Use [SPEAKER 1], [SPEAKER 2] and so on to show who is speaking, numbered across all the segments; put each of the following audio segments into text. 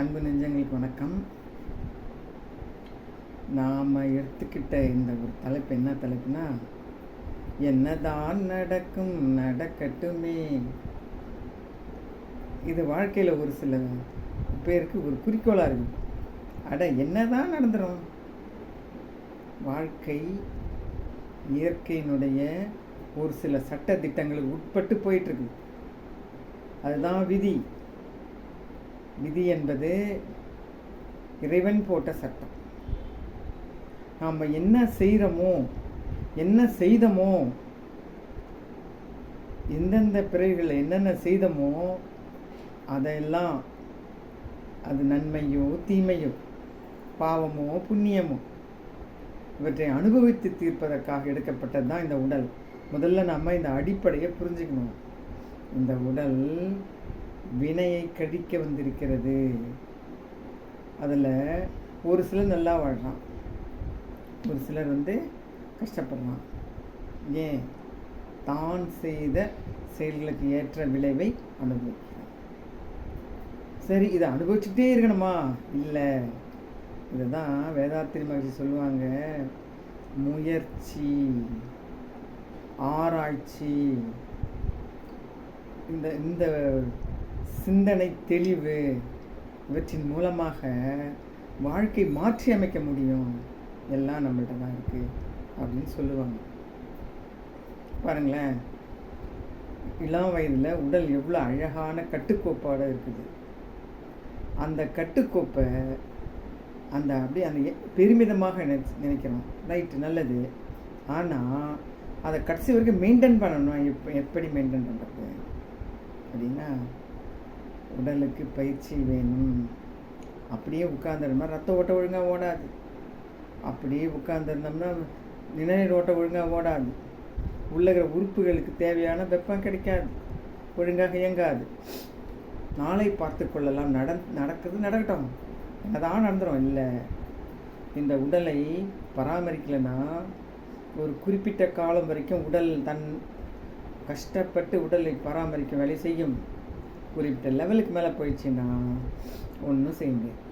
[SPEAKER 1] அன்பு நெஞ்சங்களுக்கு வணக்கம். நாம் எடுத்துக்கிட்ட இந்த ஒரு தலைப்பு என்ன தலைப்புனா என்னதான் நடக்கும் நடக்கட்டுமே. இது வாழ்க்கையில் ஒரு சில பேருக்கு ஒரு குறிக்கோளாக இருக்குது அட என்னதான் நடந்துடும் வாழ்க்கை இயற்கையினுடைய ஒரு சில சட்ட திட்டங்களுக்கு உட்பட்டு போயிட்டுருக்கு அதுதான் விதி. விதி என்பது இறைவன் போட்ட சட்டம். நாம் என்ன செய்கிறோமோ என்ன செய்தமோ எந்தெந்த பிறவிகளில் என்னென்ன செய்தோமோ அதையெல்லாம் அது நன்மையோ தீமையோ பாவமோ புண்ணியமோ இவற்றை அனுபவித்து தீர்ப்பதற்காக எடுக்கப்பட்டது தான் இந்த உடல். முதல்ல நம்ம இந்த அடிப்படையை புரிஞ்சுக்கணும். இந்த உடல் வினையை கழிக்க வந்திருக்கிறது. அதில் ஒரு சிலர் நல்லா வாழ்கிறான் ஒரு சிலர் வந்து கஷ்டப்படுறான். ஏன்? தான் செய்த செயல்களுக்கு ஏற்ற விளைவை அனுபவிக்கிறான். சரி இதை அனுபவிச்சுட்டே இருக்கணுமா? இல்லை. இதுதான் வேதாத்திரி மகிழ்ச்சி சொல்லுவாங்க. முயற்சி ஆராய்ச்சி. இந்த இந்த சிந்தனை தெளிவு இவற்றின் மூலமாக வாழ்க்கை மாற்றி அமைக்க முடியும். எல்லாம் நம்மள்ட்ட தான் இருக்குது அப்படின்னு சொல்லுவாங்க. பாருங்களேன். இளம் வயதில் உடல் எவ்வளோ அழகான கட்டுக்கோப்பாடு இருக்குது. அந்த கட்டுக்கோப்பை அந்த அப்படியே அந்த பெருமிதமாக நினைச்சு நினைக்கிறோம். ரைட்டு நல்லது. ஆனால் அதை கடைசி வரைக்கும் மெயின்டைன் பண்ணணும் எப்போ எப்படி மெயின்டைன் பண்ணுறது அப்படின்னா உடலுக்கு பயிற்சி வேணும். அப்படியே உட்காந்துருந்தோம்னா ரத்த ஓட்ட ஒழுங்காக ஓடாது. அப்படியே உட்காந்துருந்தோம்னா நிணநீர் ஓட்டம் ஒழுங்காக ஓடாது. உள்ளகிற உறுப்புகளுக்கு தேவையான வெப்பம் கிடைக்காது. ஒழுங்காக இயங்காது. நாளை பார்த்து கொள்ளலாம். நட நடக்குது நடக்கட்டும். என்னதான் நடந்துடும் இல்லை இந்த உடலை பராமரிக்கலைன்னா ஒரு குறிப்பிட்ட காலம் வரைக்கும் உடல் தன் கஷ்டப்பட்டு உடலை பராமரிக்க வேலை செய்யும். குறிப்பிட்ட லெவலுக்கு மேலே போயிடுச்சுன்னா ஒன்றும் செய்ய முடியாது.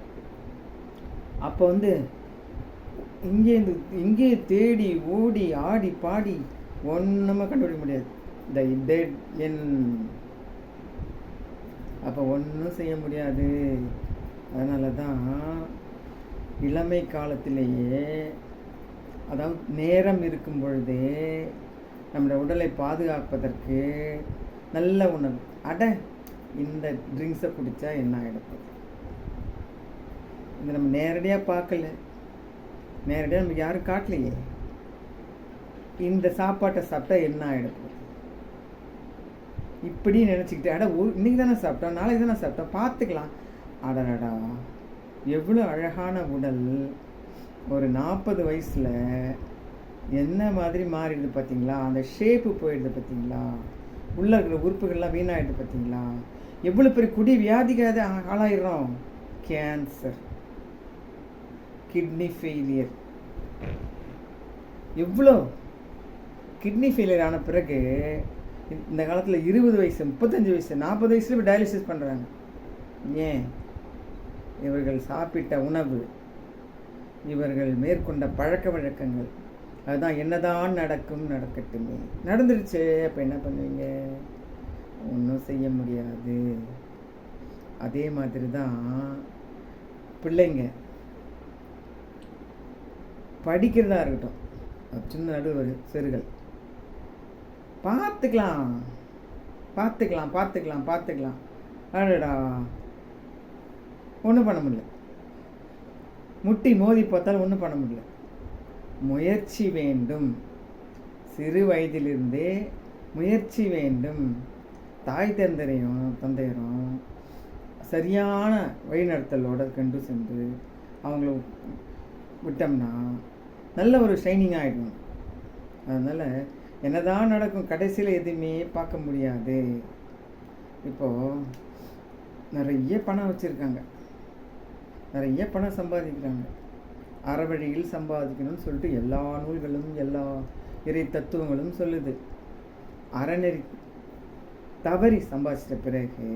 [SPEAKER 1] அப்போ வந்து இங்கேருந்து இங்கே தேடி ஓடி ஆடி பாடி ஒன்றுமே கண்டுபிடிக்க முடியாது. த டெட் என் அப்போ ஒன்றும் செய்ய முடியாது. அதனால தான் இளமை காலத்திலேயே அதாவது நேரம் இருக்கும் பொழுதே நம்முடைய உடலை பாதுகாப்பதற்கு நல்ல உணவு. அட இந்த ட்ரிங்க்ஸை குடித்தா என்ன ஆகிடும் இது நம்ம நேரடியாக பார்க்கல. நேரடியாக நம்ம யாரும் காட்டலையே. இந்த சாப்பாட்டை சாப்பிட்டா என்ன ஆகிடும் இப்படி நினச்சிக்கிட்டு அட ஒரு இன்றைக்கி தானே சாப்பிட்டோம் நாளைக்கு தானே சாப்பிட்டோம் பார்த்துக்கலாம். அடடடா. எவ்வளோ அழகான உடல். ஒரு நாற்பது வயசில் என்ன மாதிரி மாறிடுது பார்த்தீங்களா? அந்த ஷேப்பு போயிடுது பார்த்தீங்களா? உள்ள இருக்கிற உறுப்புகள்லாம் வீணாகிடுது பார்த்தீங்களா? எவ்வளோ பெரிய குடி வியாதிக்காத ஆளாயிரும் கேன்சர் கிட்னி ஃபெயிலியர் எவ்வளோ கிட்னி ஃபெயிலியர் ஆன பிறகு இந்த- காலத்தில் இருபது வயசு முப்பத்தஞ்சு வயசு நாற்பது வயசுல டயாலிசிஸ் பண்ணுறாங்க ஏன்? இவர்கள் சாப்பிட்ட உணவு இவர்கள் மேற்கொண்ட பழக்க வழக்கங்கள் அதுதான் என்னதான் நடக்கும் நடக்கட்டுமே. நடந்துருச்சு அப்போ என்ன பண்ணுவீங்க? ஒன்றும் செய்ய முடியாது. அதே மாதிரி தான் பிள்ளைங்க. படிக்கிறதா இருக்கட்டும். சின்ன நடுவு ஒரு சிறுகள் பார்த்துக்கலாம். பார்த்துக்கலாம் பார்த்துக்கலாம் பார்த்துக்கலாம். அடடா. ஒன்றும் பண்ண முடியல. முட்டி மோதி பார்த்தாலும் ஒன்றும் பண்ண முடியல. முயற்சி வேண்டும். சிறு வயதிலிருந்தே முயற்சி வேண்டும். தாய் தந்தரையும் தந்தையரும் சரியான வழிநடத்தலோட கண்டு சென்று அவங்கள விட்டோம்னா நல்ல ஒரு ஷைனிங் ஆகிடும் அதனால் என்னதான் நடக்கும் கடைசியில் எதுவுமே பார்க்க முடியாது. இப்போது நிறைய பணம் வச்சுருக்காங்க. நிறைய பணம் சம்பாதிக்கிறாங்க. அறவழியில் சம்பாதிக்கணும்னு சொல்லிட்டு எல்லா நூல்களும் எல்லா இறை தத்துவங்களும் சொல்லுது. அறநெறி தவறி சம்பாதிச்சிட்ட பிறகு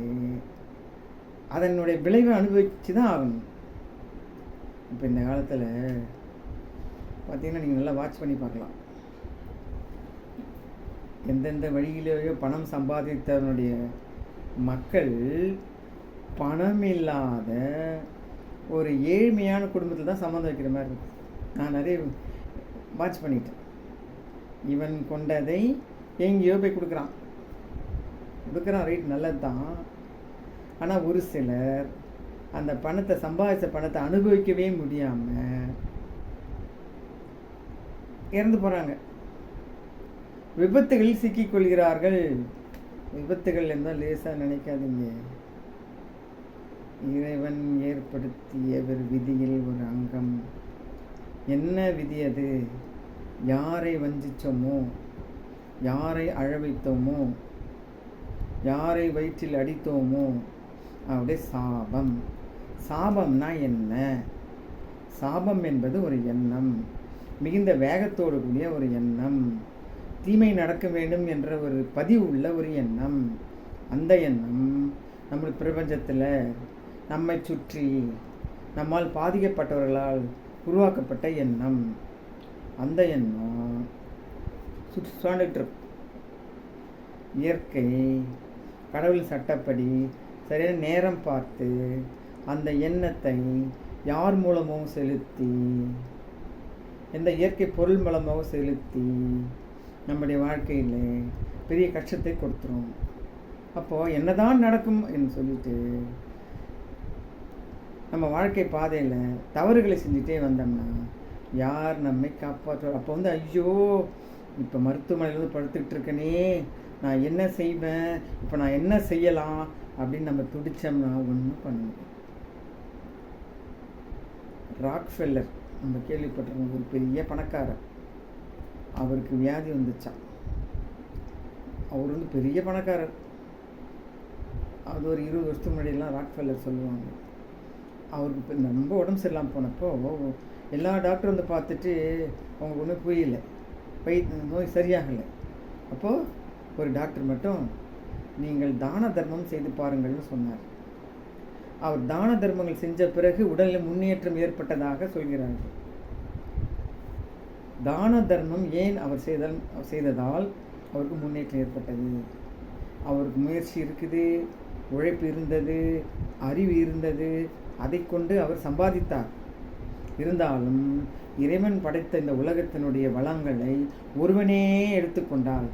[SPEAKER 1] அதனுடைய விளைவை அனுபவிச்சு தான் ஆகணும். இப்போ இந்த காலத்தில் பார்த்தீங்கன்னா நீங்கள் நல்லா வாட்ச் பண்ணி பார்க்கலாம். எந்தெந்த வழியிலேயோ பணம் சம்பாதித்தவனுடைய மக்கள் பணம் இல்லாத ஒரு ஏழ்மையான குடும்பத்தில் தான் சம்மந்தம் வைக்கிற மாதிரி இருக்கு. நான் நிறைய வாட்ச் பண்ணிட்டேன். இவன் கொண்டதை எங்கேயோ போய் கொடுக்குறான். கொடுக்குறான் ரைட் நல்லது தான் ஆனால் ஒரு சிலர் அந்த பணத்தை சம்பாதிச்ச பணத்தை அனுபவிக்கவே முடியாமல் இறந்து போகிறாங்க விபத்துகளில் சிக்கிக்கொள்கிறார்கள் விபத்துகள் இருந்தால் லேசாக நினைக்காதீங்க. இறைவன் ஏற்படுத்திய ஒரு விதியில் ஒரு அங்கம். என்ன விதி அது? யாரை வஞ்சித்தோமோ யாரை அழவைத்தோமோ? யாரை வயிற்றில் அடித்தோமோ அப்படியே சாபம். சாபம்னா என்ன? சாபம் என்பது ஒரு எண்ணம். மிகுந்த வேகத்தோடு கூடிய ஒரு எண்ணம். தீமை நடக்க வேண்டும் என்ற ஒரு பதிவு உள்ள ஒரு எண்ணம். அந்த எண்ணம் நம்ம பிரபஞ்சத்தில் நம்மை சுற்றி நம்மால் பாதிக்கப்பட்டவர்களால் உருவாக்கப்பட்ட எண்ணம். அந்த எண்ணம் சுற்றி சுழண்டுட்டு இயற்கை கடவுள் சட்டப்படி சரியான நேரம் பார்த்து அந்த எண்ணத்தை யார் மூலமாகவும் செலுத்தி எந்த இயற்கை பொருள் மூலமாகவும் செலுத்தி நம்முடைய வாழ்க்கையில் பெரிய கஷ்டத்தை கொடுத்துரும். அப்போது என்னதான் நடக்கும் என்று சொல்லிட்டு நம்ம வாழ்க்கை பாதையில் தவறுகளை செஞ்சுட்டே வந்தோம்னா யார் நம்மை காப்பாற்றுவார்? அப்போ வந்து ஐயோ இப்போ மருத்துவமனையில் வந்து படுத்துக்கிட்டு இருக்கனே நான் என்ன செய்வேன்? இப்போ நான் என்ன செய்யலாம்? அப்படின்னு நம்ம துடிச்சோம்னா ஒன்றும் பண்ண முடியும் ராக்ஃபெல்லர் நம்ம கேள்விப்பட்டிருக்கோம் ஒரு பெரிய பணக்காரர். அவருக்கு வியாதி வந்துச்சான் அவர் வந்து பெரிய பணக்காரர். அது ஒரு இருபது வருஷத்துக்கு முன்னாடியெல்லாம் ராக்ஃபெல்லர் சொல்லுவாங்க. அவருக்கு இப்போ ரொம்ப உடம்பு சரியில்லாமல் போனப்போ எல்லா டாக்டரும் வந்து பார்த்துட்டு அவங்களுக்கு ஒன்றும் புரியல. பை நோய் சரியாகலை. அப்போது ஒரு டாக்டர் மட்டும் நீங்கள் தான தர்மம் செய்து பாருங்கள்னு சொன்னார். அவர் தான தர்மங்கள் செஞ்ச பிறகு உடலில் முன்னேற்றம் ஏற்பட்டதாக சொல்கிறார்கள். தான தர்மம் ஏன் அவர் செய்தால் செய்ததால் அவருக்கு முன்னேற்றம் ஏற்பட்டது? அவருக்கு முயற்சி இருக்குது உழைப்பு இருந்தது அறிவு இருந்தது அதை கொண்டு அவர் சம்பாதித்தார். இருந்தாலும் இறைவன் படைத்த இந்த உலகத்தினுடைய வளங்களை ஒருவனே எடுத்துக்கொண்டால்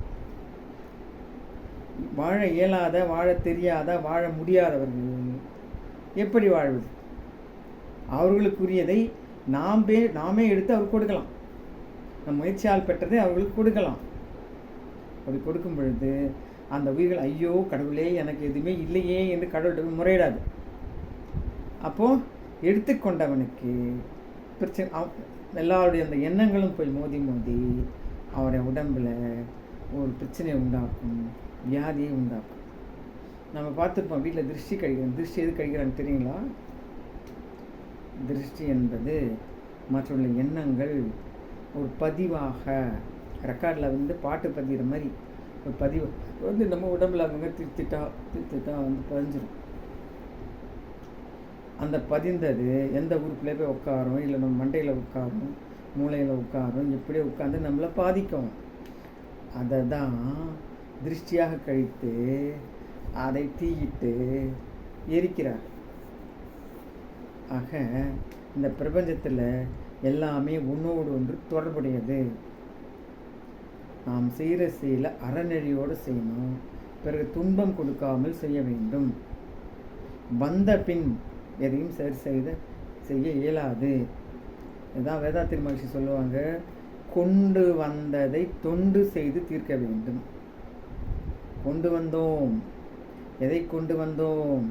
[SPEAKER 1] வாழ இயலாத வாழ தெரியாத வாழ முடியாதவர்கள் எப்படி வாழ்வது? அவர்களுக்குரியதை நாம் பே நாமே எடுத்து அவர் கொடுக்கலாம். நம் முயற்சியால் பெற்றதை அவர்களுக்கு கொடுக்கலாம். அப்படி கொடுக்கும் பொழுது அந்த உயிர்கள் ஐயோ கடவுளே எனக்கு எதுவுமே இல்லையே என்று கடவுள்கிட்ட முறையிடாது. அப்போது எடுத்துக்கொண்டவனுக்கு பிரச்சனை எல்லாருடைய அந்த எண்ணங்களும் போய் மோதி மோதி அவருடைய உடம்பில் ஒரு பிரச்சனையை உண்டாக்கும். வியாதியை உண்டாக்கும் நம்ம பார்த்துருப்போம் வீட்டில் திருஷ்டி கழிக்கிறோம் திருஷ்டி எது கழிக்கிறான்னு தெரியுங்களா? திருஷ்டி என்பது மற்றவள்ள எண்ணங்கள் ஒரு பதிவாக ரெக்கார்டில் வந்து பாட்டு பதிகிற மாதிரி ஒரு பதிவு. வந்து நம்ம உடம்புல அவங்க திருத்திட்டா திருத்திட்டா வந்து பதிஞ்சிடும் அந்த பதிந்தது எந்த உறுப்பில் போய் உட்காரும் இல்லை நம்ம மண்டையில் உட்காரும் மூளையில் உட்காரும் இப்படியே உட்காந்து நம்மளை பாதிக்கும். அதை தான் திருஷ்டியாக கழித்து அதை தீயிட்டு எரிக்கிறார். ஆக இந்த பிரபஞ்சத்தில் எல்லாமே ஒன்றோடு ஒன்று தொடர்புடையது. நாம் செய்கிற செயலை அறநெறியோடு செய்யணும். பிறகு துன்பம் கொடுக்காமல் செய்ய வேண்டும். வந்த பின் எதையும் சரி செய்த செய்ய இயலாது. இதுதான் வேதாத்திரி மகிழ்ச்சி சொல்லுவாங்க கொண்டு வந்ததை தொண்டு செய்து தீர்க்க வேண்டும். கொண்டு வந்தோம். எதை கொண்டு வந்தோம்?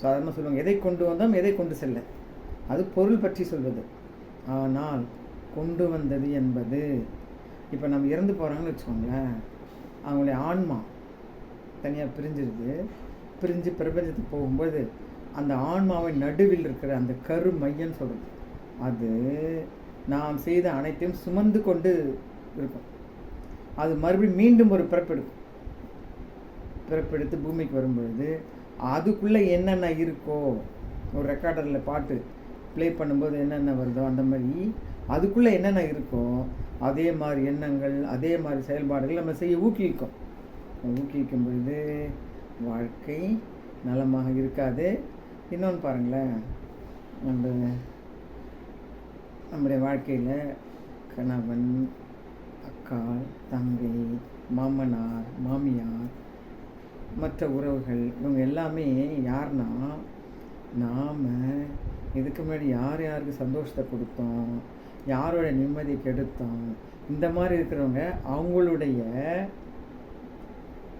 [SPEAKER 1] சாதாரணமாக சொல்லுவாங்க. எதை கொண்டு வந்தோம் எதை கொண்டு செல்ல? அது பொருள் பற்றி சொல்வது. ஆனால் கொண்டு வந்தது என்பது இப்போ நம்ம இறந்து போகிறாங்கன்னு வச்சுக்கோங்களேன். அவங்களுடைய ஆன்மா தனியாக பிரிஞ்சிருது. பிரிஞ்சு பிரபஞ்சத்துக்கு போகும்போது அந்த ஆன்மாவின் நடுவில் இருக்கிற அந்த கரு மையன்னு சொல்கிறது அது நாம் செய்த அனைத்தையும் சுமந்து கொண்டு இருக்கும். அது மறுபடியும் மீண்டும் ஒரு பிறப்பெடுக்கும் பிறப்பெடுத்து பூமிக்கு வரும்பொழுது அதுக்குள்ளே என்னென்ன இருக்கோ? ஒரு ரெக்கார்டரில் பாட்டு ப்ளே பண்ணும்போது என்னென்ன வருதோ அந்த மாதிரி அதுக்குள்ளே என்னென்ன இருக்கோ அதே மாதிரி எண்ணங்கள் அதே மாதிரி செயல்பாடுகள் நம்ம செய்ய ஊக்குவிக்கும். ஊக்குவிக்கும் பொழுது வாழ்க்கை நலமாக இருக்காது. இன்னொன்று பாருங்களேன் நம்ம நம்முடைய வாழ்க்கையில் கணவன் அக்கா தங்கை மாமனார் மாமியார் மற்ற உறவுகள் இவங்க எல்லாமே யாருன்னா நாம் இதுக்கு முன்னாடி யார் யாருக்கு சந்தோஷத்தை கொடுத்தோம் யாரோட நிம்மதி கெடுத்தோம் இந்த மாதிரி இருக்கிறவங்க அவங்களுடைய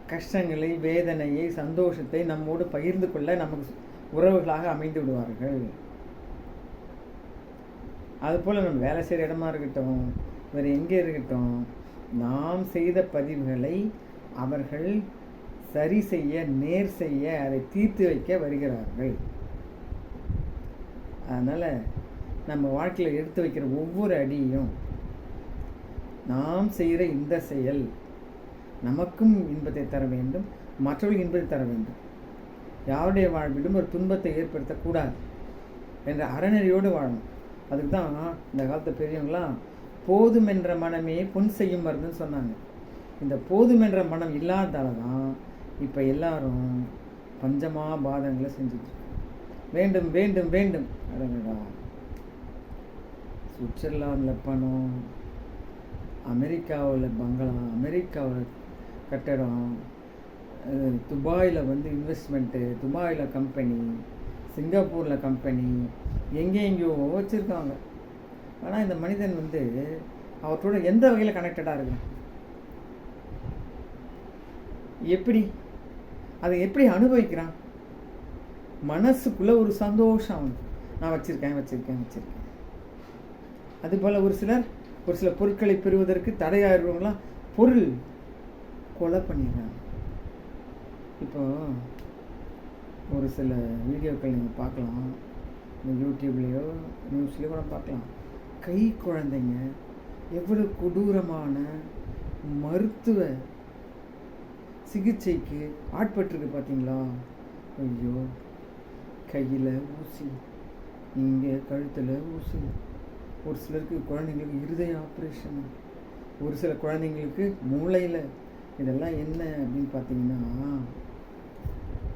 [SPEAKER 1] கஷ்டங்களை வேதனையை சந்தோஷத்தை நம்மோடு பகிர்ந்து கொள்ள நமக்கு உறவுகளாக அமைந்து விடுவார்கள். அதுபோல் நம்ம வேலை செய்கிற இடமா இருக்கட்டும் வேறு எங்கே இருக்கட்டும் நாம் செய்த பதிவுகளை அவர்கள் சரி செய்ய நேர் செய்ய அதை தீர்த்து வைக்க வருகிறார்கள். அதனால் நம்ம வாழ்க்கையில் எடுத்து வைக்கிற ஒவ்வொரு அடியும் நாம் செய்கிற இந்த செயல் நமக்கும் இன்பத்தை தர வேண்டும் மற்றவர்கள் இன்பத்தை தர வேண்டும். யாருடைய வாழ்விலும் ஒரு துன்பத்தை ஏற்படுத்தக்கூடாது என்ற அறநெறியோடு வாழணும். அதுக்கு தான் இந்த காலத்து பெரியவங்களாம் போதும் என்ற மனமே பொன் செய்யும் மருந்துன்னு சொன்னாங்க. இந்த போதும் என்ற மனம் இல்லாததால தான் இப்போ எல்லாரும் பஞ்சமாக பாதங்களை செஞ்சுட்டு வேண்டும் வேண்டும் வேண்டும். அடங்கடா சுவிட்சர்லாந்தில் பணம் அமெரிக்காவில் பங்களா அமெரிக்காவில் கட்டடம் துபாயில் வந்து இன்வெஸ்ட்மெண்ட்டு துபாயில் கம்பெனி சிங்கப்பூரில் கம்பெனி எங்கே எங்கேயோ வச்சுருக்காங்க. ஆனால் இந்த மனிதன் வந்து அவற்றோட எந்த வகையில் கனெக்டடாக இருக்கு எப்படி? அதை எப்படி அனுபவிக்கிறான்? மனசுக்குள்ளே ஒரு சந்தோஷம் அவனுக்கு. நான் வச்சுருக்கேன் வச்சுருக்கேன் வச்சுருக்கேன். அதுபோல் ஒரு சிலர் ஒரு சில பொருட்களை பெறுவதற்கு தடையாகிறவங்களாம் பொருள் கொலை பண்ணிடுறாங்க. இப்போ ஒரு சில வீடியோக்கள் நீங்கள் பார்க்கலாம். இந்த யூடியூப்லேயோ நியூஸ்லேயோ கூட பார்க்கலாம். கை குழந்தைங்க எவ்வளோ கொடூரமான மருத்துவ சிகிச்சைக்கு ஆட்பட்டிருக்கு பார்த்தீங்களா? ஐயோ கையில் ஊசி இங்கே கழுத்தில் ஊசி. ஒரு சிலருக்கு குழந்தைங்களுக்கு இருதய ஆப்ரேஷன் ஒரு சில குழந்தைங்களுக்கு மூளையில். இதெல்லாம் என்ன அப்படின்னு பார்த்தீங்கன்னா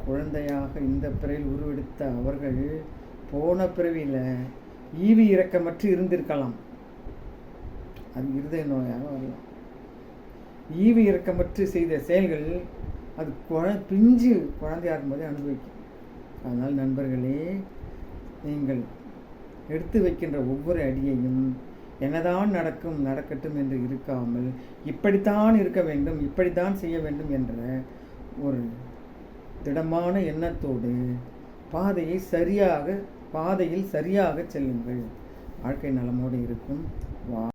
[SPEAKER 1] குழந்தையாக இந்த பிறவில் உருவெடுத்த அவர்கள் போன பிறவியில் ஈவி இறக்கமற்று இருந்திருக்கலாம். அது இருதய நோயாக வரலாம். ஈவு இறக்கமற்று செய்த செயல்கள் அது குழ பிஞ்சு குழந்தையாக இருக்கும்போதே அனுபவிக்கும். அதனால் நண்பர்களே நீங்கள் எடுத்து வைக்கின்ற ஒவ்வொரு அடியையும் என்னதான் நடக்கும் நடக்கட்டும் என்று இருக்காமல் இப்படித்தான் இருக்க வேண்டும் இப்படித்தான் செய்ய வேண்டும் என்ற ஒரு திடமான எண்ணத்தோடு பாதையை சரியாக பாதையில் சரியாக செல்லுங்கள். வாழ்க்கை நலமோடு இருக்கும். வா